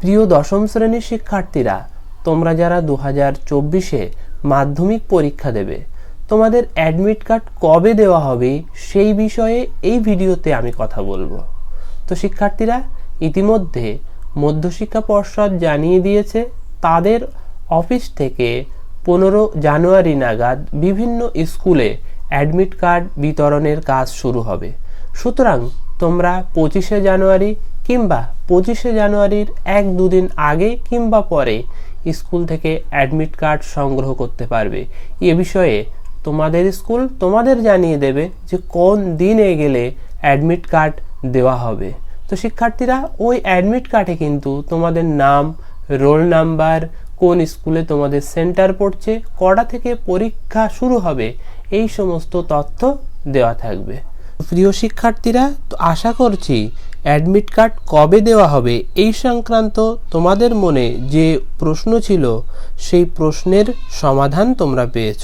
প্রিয় দশম শ্রেণির শিক্ষার্থীরা, তোমরা যারা দু হাজার চব্বিশে মাধ্যমিক পরীক্ষা দেবে, তোমাদের অ্যাডমিট কার্ড কবে দেওয়া হবে সেই বিষয়ে এই ভিডিওতে আমি কথা বলব। তো শিক্ষার্থীরা, ইতিমধ্যে মধ্যশিক্ষা পর্ষদ জানিয়ে দিয়েছে, তাদের অফিস থেকে পনেরো জানুয়ারি নাগাদ বিভিন্ন স্কুলে অ্যাডমিট কার্ড বিতরণের কাজ শুরু হবে। সুতরাং তোমরা পঁচিশে জানুয়ারি কিংবা পঁচিশে জানুয়ারির এক দুদিন আগে কিংবা পরে স্কুল থেকে অ্যাডমিট কার্ড সংগ্রহ করতে পারবে। এ বিষয়ে তোমাদের স্কুল তোমাদের জানিয়ে দেবে যে কোন দিনে গেলে অ্যাডমিট কার্ড দেওয়া হবে। তো শিক্ষার্থীরা, ওই অ্যাডমিট কার্ডে কিন্তু তোমাদের নাম, রোল নাম্বার, কোন স্কুলে তোমাদের সেন্টার পড়ছে, কটা থেকে পরীক্ষা শুরু হবে, এই সমস্ত তথ্য দেওয়া থাকবে। প্রিয় শিক্ষার্থীরা আশা করছি অ্যাডমিট কার্ড কবে দেওয়া হবে এই সংক্রান্ত তোমাদের মনে যে প্রশ্ন ছিল, সেই প্রশ্নের সমাধান তোমরা পেয়েছ।